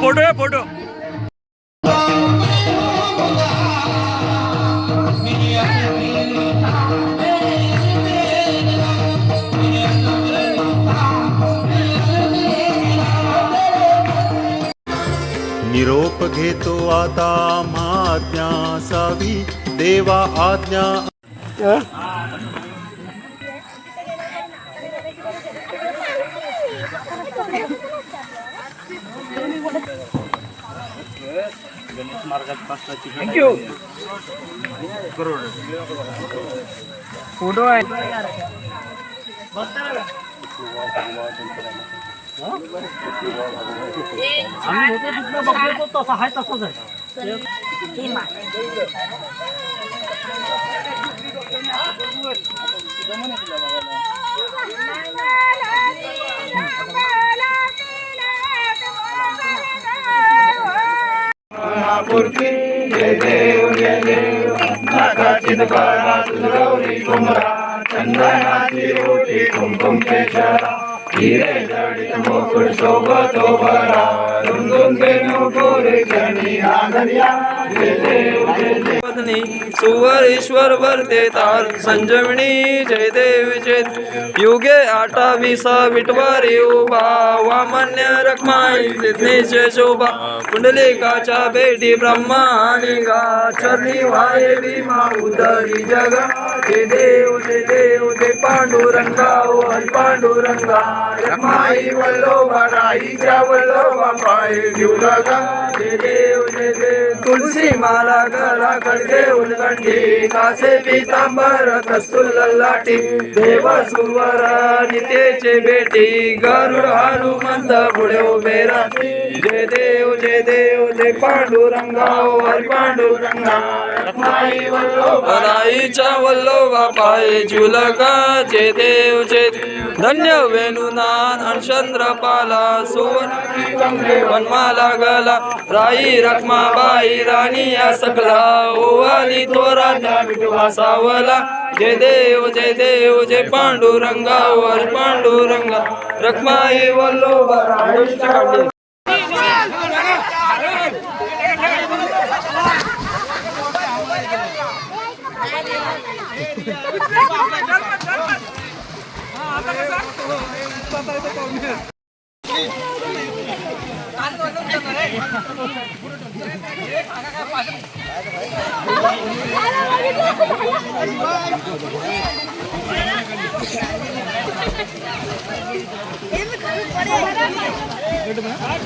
Photo हे photo. निरोप घेतो आता महाज्ञा सावी देवा आज्ञा। थँक्यू फोटो आहे आम्ही होतो तिथनं बघतो तो तसा आहे तसाच आहे मूर्ती जय देव जय देव. नाकाची दुकानात गौरी कुंभरा चंदनाची रोटी कुमकुम केशरा सुवरेश्वर वरते तार संजीवनी जय देव जय देव. युगे आठावीसा विटवारी उभा वामन्य रखमाई जिज्ञेश शोभा कुंडलिकाच्या भेटी ब्रह्मा निघा चरणी वाय भीमा उदरी जगा जय देव दे देव दे पांडुरंगा ओ हरी पांडुरंगा। रखमाई वल्लोबा राईच्या वल्लोबा पाय घेऊ लगा जय देव दे देव तुलसी माला गला देऊन उलगंडी कासे पितांबर कस्तुल लाटी देव सुवर नितेचे बेटी गरुड हनुमंत पुढे उभे राहते। जय देव जय देव जय पांडुरंगा ओ हरी पांडुरंगा. रखमाई वल्लोबा राईच्या पाय झुलका. जय देव जय धन्य वेणुनाथ चंद्रपाला सुवर्ण वनमाला गला. राई रखमाबाई राणी या सकला. ओवाली थोरा विठवा सावला. जय देव जय देव जय पांडुरंगा वर पांडुरंगा. Rakhumai वल्लोबा Good man.